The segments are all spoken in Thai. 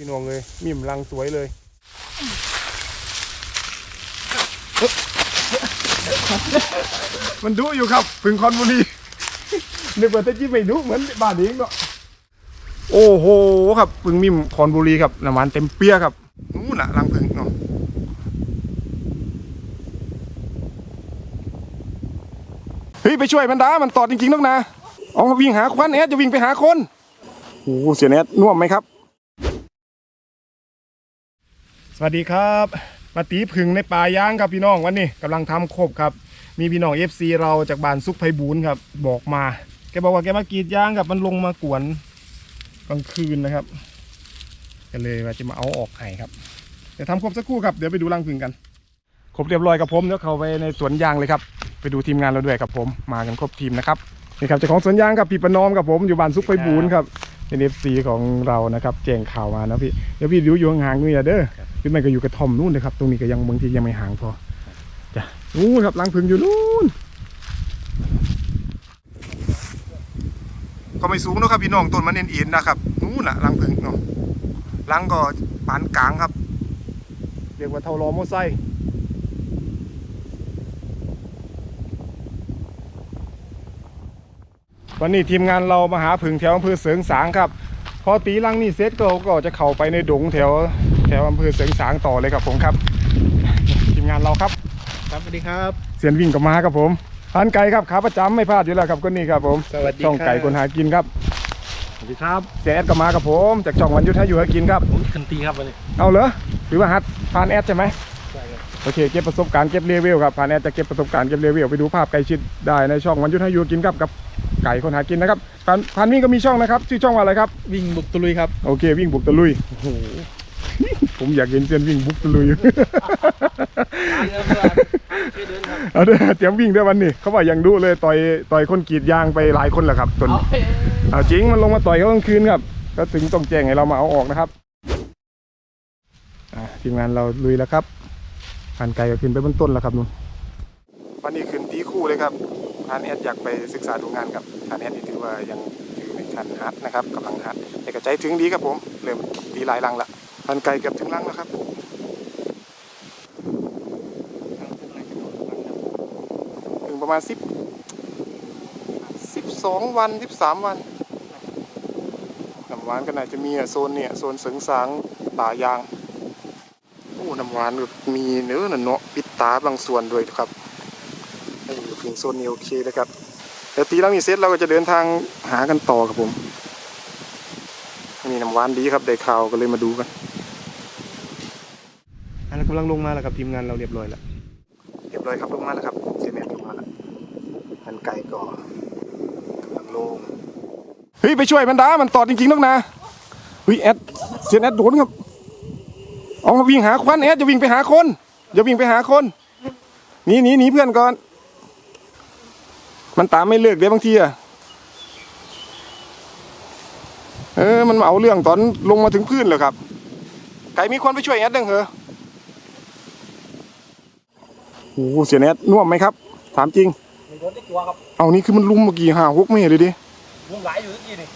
พี่น้องเลยมิ่มรังสวยเลยมันดุอยู่ครับพึ่งคอนบุรีนึกว่าจะจิ้ไม่ดุเหมือนบ้านเองเนาะโอ้โหครับพึ่งมิ่มคอนบุรีครับน้ำมันเต็มเปี้ยครับนู่นน่ะรังพึ่งเนาะเฮ้ยไปช่วยมันดามันตอดจริงๆนักนะเอาวิ่งหาควันแอดจะวิ่งไปหาคนโอ้โหเสียแอดน่วมไหมครับ สวัสดีครับมาตีผึ่งในป่ายางครับพี่น้องวันนี้กำลังทำโคบครับ มีพี่น้องเอฟซีเราจากบ้านซุกไพบูลย์ครับ บอกมา แกบอกว่าแกมากรีดยางครับมันลงมากวนกลางคืนนะครับก็เลยว่าจะมาเอาออกให้ครับเดี๋ยวทำครบสักครู่ครับเดี๋ยวไปดูรังผึ่งกัน ครบเรียบร้อยกับผมเดี๋ยวเข้าไปในสวนยางเลยครับ ไปดูทีมงานเราด้วยครับผมมากันครบทีมนะครับนี่ครับเจ้าของสวนยางครับพี่ประนอมกับผมอยู่บ้านซุกไพบูลย์ครับ เป็นเอฟซีของเรานะครับ แจ้งข่าวมานะพี่เดี๋ยวพี่ดูอยู่ห่างๆนี่อย่าเด้อขึ้นไปก็อยู่กระท่อมนู่นเลยครับ ตรงนี้ก็ยังบางทียังไม่ห่างพอจ้ะนู่นครับรังผึ่งอยู่นู่นก็ไม่สูงนะครับพี่น้องต้นมันเอ็นๆนะครับนู่นน่ะรังผึ่งเนาะรังก็ปานกลางครับ เรียกว่าเท่ารอโมไซ วันนี้ทีมงานเรามาหาผึ่งแถวอำเภอเสริงสางครับ พอตีรังนี่เสร็จก็ก็จะเข้าไปในดงแถวแถวอำเภอเสริงสางต่อเลยครับผมครับ ทีมงานเราครับ ครับสวัสดีครับ เสียนวิ่งกับมาครับผมพันไก่ครับขาประจำไม่พลาดอยู่แล้วครับคนนี้ครับผมสวัสดีช่องไก่คนหากินครับสวัสดีครับเสียแอดกับมากับผม จากช่องวันยุทธให้อยู่ให้กินครับ ผมคันตีครับวันนี้เอาเหรอหรือว่าฮัดพานแอดใช่ไหม ใช่ครับโอเคเก็บประสบการณ์เก็บเลเวลครับพานแอดจะเก็บประสบการณ์เก็บเลเวลไปดูภาพไก่ชิดได้ในช่องวันยุทธให้อยู่ให้กินครับกับไก่คนหากินนะครับพานพานวิ่งก็มีช่องนะครับ ชื่อช่องว่าอะไรครับวิ่งบุกตะลุยครับโอเค วิ่งบุกตะลุยโอ้โหผมอยากเห็นเซียนวิ่งบุกตะลุยเอาเด้อเตรียมวิ่งด้วยวันนี้เขาว่ายังดูเลยต่อยต่อยคนกรีดยางไปหลายคนแหละครับจนเอาจริงมันลงมาต่อยเขากลางคืนครับก็ถึงต้องแจ้งให้เรามาเอาออกนะครับอะทีมงานเราลุยแล้วครับผ่านไกลก็ขึ้นไปบนต้นแล้วครับนุ่นวันนี้ขึ้นตีคู่เลยครับ ทานแอดอยากไปศึกษาดูงานกับทานแอดนี่ถือว่ายังอยู่ในชั้นฮัดนะครับกำลังฮัดแต่ก็ใจถึงดีครับผมเริ่มตีหลายลังละผ่านไกลเกือบถึงลังแล้วครับถึงประมาณสิบสิบสองวันสิบสามวันน้ำหวานก็น่าจะมีอะโซนเนี่ยโซนเสงสางป่ายางโอ้น้ำหวานมีเนื้อน่ะเนาะปิดตาบางส่วนด้วยครับ ถึงโซนนี้โอเคเลยครับแต่ตีแล้วมีเซตเราก็จะเดินทางหากันต่อครับผมนี่น้ำหวานดีครับได้ข่าวก็เลยมาดูกันอันนั้นกำลังลงมาแล้วครับทีมงานเราเรียบร้อยแล้วเรียบร้อยครับลงมาแล้วครับเสียแนทลงมาแล้วหันไก่ก่อนกำลังลงเฮ้ยไปช่วยมันดามันตอดจริงๆนักนะเฮ้ยแอดเสียแอดโดนครับเอาวิ่งหาควันแอดจะวิ่งไปหาคนอย่าวิ่งไปหาคนหนีหนีหนีเพื่อนก่อน มันตามไม่เลิกเดี๋ยวบางทีอะเออ มันมาเอาเรื่องตอนลงมาถึงพื้นเลยครับ ไก่มีคนไปช่วยแอดดังเหรอโอ้โหเสียแนทน่วมไหมครับ ถามจริงมีรถได้ตัวครับ เอานี่คือมันลุมเมื่อกี้ห้าหกเมตรเลยดิลุงหลายอยู่ที่นี่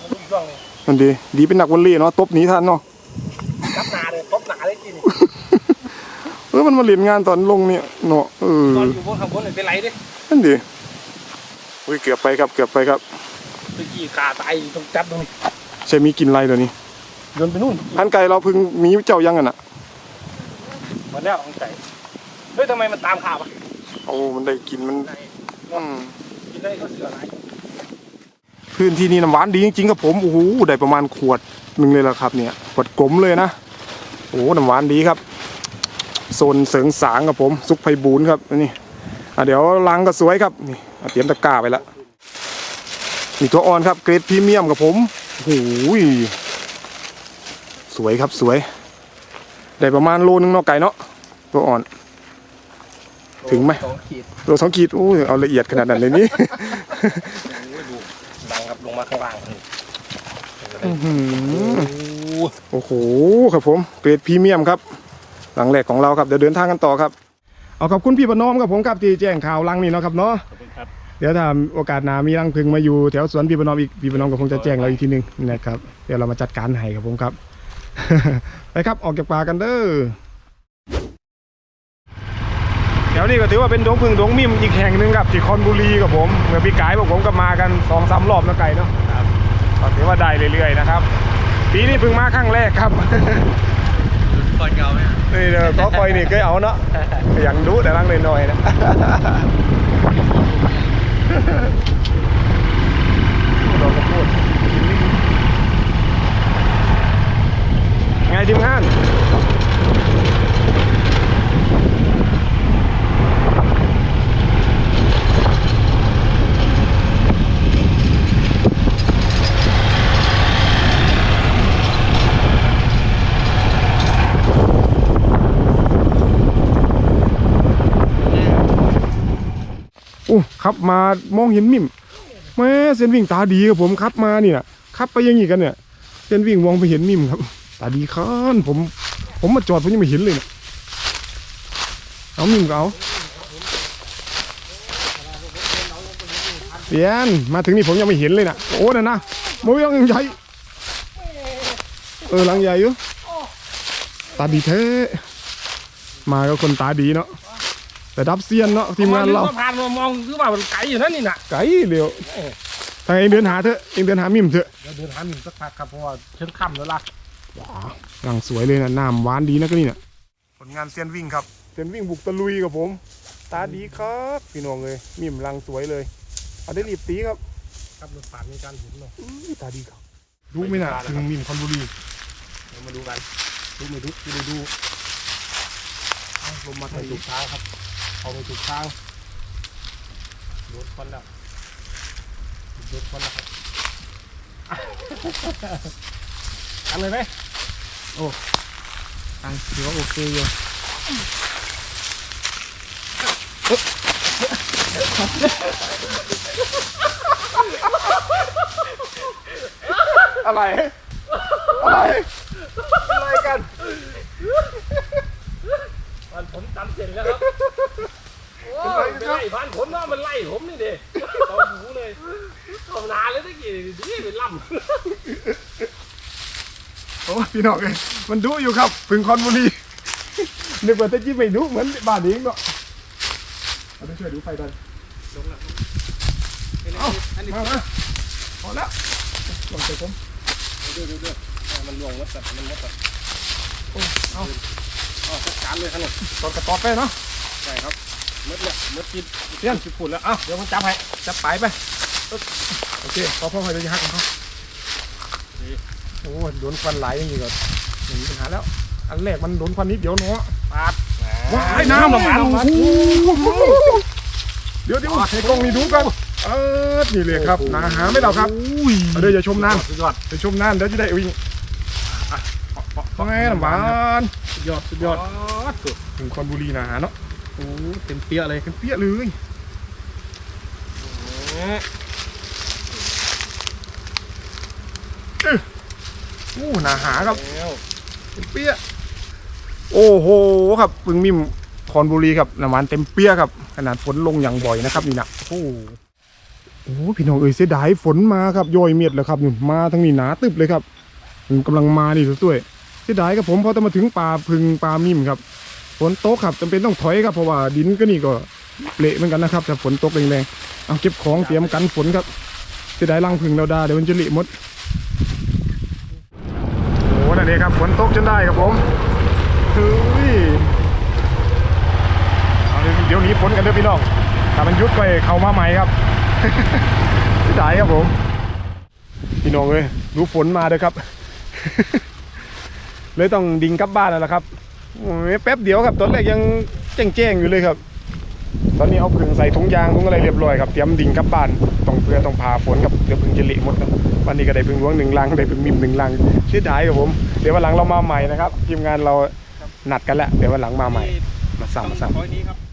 มันลุงช่วงนี้นั่นดี ดีเป็นนักวอลเลย์เนาะ ตบหนีทันเนาะจับหนาเลย ตบหนาเลยที่นี่เออ มันมาเล่นงานตอนลงเนี่ยเนาะ เออตอนอยู่บนข้างบนเลยเป็นไรดินั่นดี อุ้ยเกือบไปครับเกือบไปครับตะกี้ขาตายต้องจับตรงนี้ใช่มีกินไรเดี๋ยวนี้โยนไปนู่นพันไก่เราเพึ่งมีเจ้ายังกันอะหมดแล้วของไก่เฮ้ยทำไมมันตามขาปะโอ้มันได้กินมันอืมกินได้ก็เสืออะไรพื้นที่นี่น้ำหวานดีจริงๆครับผมโอ้โหได้ประมาณขวดหนึ่งเลยละครับ เนี่ยขวดกลมเลยนะโอ้น้ำหวานดีครับโซนเสริงสางครับผมซุกไพบูลย์ครับนี่อะเดี๋ยวลังก็สวยครับนี่อะ เตรียมตะกร้าไปแล้วนี่ตัวอ่อนครับเกรดพรีเมียมกับผมโอ้โหสวยครับสวย ได้ประมาณโลนึงเนาะไก่เนาะตัวอ่อน ถึงไหมสองขีดโลสองขีดโอ้ยเอาละเอียดขนาดนั้นเลยนี่โอ้ยดูดังครับลงมาข้างล่างนี่อื้อหือโอ้โหโอ้โหครับผมเกรดพรีเมียมครับ หลังแรกของเราครับเดี๋ยวเดินทางกันต่อครับ เอาขอบคุณพี่ประนอมครับผมครับที่แจ้งข่าวลังนี่เนาะครับเนาะขอบคุณครับเดี๋ยวถ้าโอกาสหน้ามีรังพึงมาอยู่แถวสวนพี่ประนอมอีกพี่ประนอมก็คงจะแจ้งเราอีกทีหนึงนะครับเดี๋ยวเรามาจัดการให้ครับผมครับ ไปครับออกจากป่ากันเด้อแถวนี้ก็ถือว่าเป็นดงพึ่งดงมิมอีกแห่งหนึ่งครับที่คอนบุรีกับผมเมื่อปีกายพวกผมก็มากันสองสามรอบนะไก่เนาะก็ถือว่าได้เรื่อยๆนะครับปีนี้เพิ่งมาครั้งแรกครับ ก่อยเก่าไหมนี่เด้อก็คอยนี่เคยเอาเนาะอย่างดูแต่ลังหน่อยๆนะ เราก็พูดไงทีมงาน อู้ขับมามองเห็นมิมแม่เส้นวิ่งตาดีครับผมขับมาเนี่ยขับไปยังงี้กันเนี่ยเส้นวิ่งมองไปเห็นมิมครับ ตาดีค้านผม ผมมาจอดผมยังไม่เห็นเลยเนี่ยเอามิมก็เอาเปลี่ยนมาถึงนี่ผมยังไม่เห็นเลยนะโอ้นั่นนะโมยลังใหญ่เออลังใหญ่อยู่ตาดีแท้มาก็คนตาดีเนาะ แต่ดับเซียนเนาะทีมงานเราผ่านมามองคือว่ามันไกลอยู่นั่นนี่น่ะไกลเร็วถ้าเองเดินหาเถอะเองเดินหามิมเถอะเดี๋ยวเดินหาหนึ่งสักพักครับเพราะว่าเชิงค่ำแล้วล่ะหลังสวยเลยนะน้ำหวานดีนะก็นี่น่ะผลงานเซียนวิ่งครับเซียนวิ่งบุกตะลุยกับผม ตาดีครับพี่น้องเลยมิมลังสวยเลยเอาได้รีบตีครับครับรถผ่านมีการเห็นเนาะอื้อตาดีครับรู้ไหมน่ะถึงมิมคอนบุรีเดี๋ยวมาดูกันดูไม่ดูดูไม่ดูเอาลมมาใส่ถูกทางครับ เอาไปถูกทางรถควันแล้วรถควันแล้วครับทำเลยไหมตังถือว่าโอเคอยู่อะไร อะไร อะไรกัน มันผมจำเสร็จแล้วครับ ล่พันผมเนาะมันไล่ผมนี่เด้เอาหูเลยเอานานเลยตะกี้ดีเป็นล่ำโอ้พี่น้องเลยมันดุอยู่ครับพึงคอนบุรีนึกว่าจะจิ้มไม่ดุเหมือนบ้านเองเนาะเอาไปช่วยดูไฟดันเอ้าอันนี้มามาพอแล้วลองใส่ผมดูดูดูมันลวงวัดตัดมันวัดตัดเอาเอาจัดการเลยครับเนี่ยตอนกระตอกไปเนาะใช่ครับ มืดเลยมืดกินเตี้ยนสิบฝุ่นแล้วอ้าวเดี๋ยวผมจับให้จับปลายไปโอเคพอพ่อคอยจะหักของเขาโอ้โดนควันไหลอย่างนี้ก็ไม่มีปัญหาแล้ว อันแรกมันโดนควันนิดเดียวเนาะปาดว้ายน้ำลงมาลงมาโอ้โหเดี๋ยวเดี๋ยวให้กล้องนี่ดูกันเออนี่เลยครับนาหาไม่เราครับเอาเดี๋ยวอย่าชมน้สุดยอดำอย่าชมน้ำเดี๋ยวจะได้วิ่งว่าไงน้ำหวานสุดยอดสุดยอดสุดถึงคอนบุรีนาหาเนาะ โอ้เต็มเปี้ยเลยเป็นเปี้ยเลยโอ้นาหาครับแล้วเป็นเปี้ยโอ้โหครับปึงมิมคอนบุรีครับน้ำหวานเต็มเปี้ยครับ ขนาดฝนลงอย่างบ่อยนะครับนี่นะโอ้โหโอ้พี่น้องเอ้ยเสียดายฝนมาครับย่อยเมียดแล้วครับนู่นมาทั้งนี้หนาตึบเลยครับมันกำลังมานี่สวยๆเสียดายครับผมพอจะมาถึงป่าพึงป่ามิมครับ ฝนตกครับจำเป็นต้องถอยครับเพราะว่าดินก็นี่ก็เละเหมือนกันนะครับแต่ฝนตกแรงๆเอาเก็บของเตรียมกันฝนครับเสียดายรังพึ่งเราดาเดี๋ยวมันจะเละหมดโอ้นั่นเองครับฝนตกจนได้ครับผมเฮ้ยเอาเดี๋ยวนี้ฝนกันเด้อพี่น้องถ้ามันยุดก็เข้ามาใหม่ครับเสียดายครับผมพี่น้องเอ้ยดูฝนมาเด้อครับ เลยต้องดิ่งกลับบ้านแล้วล่ะครับ โอ้ยแป๊บเดียวครับ ตอนแรกยังแจ้งๆอยู่เลยครับ ตอนนี้เอาผึ่งใส่ถุงยางถุงอะไรเรียบร้อยครับเตรียมดิ่งกลับบ้านต้องเพื่อต้องพาฝนกับเดี๋ยวผึ่งจะเละหมดครับวันนี้ก็ได้ผึ่งหลวงหนึ่งลังได้ผึ่งมิมหนึ่งลังเสียดายครับผม เดี๋ยววันหลังเรามาใหม่นะครับทีมงานเรานัดกันแล้วเดี๋ยววันหลังมาใหม่ มาสั่งมาสั่ง ร้อยนี้ครับ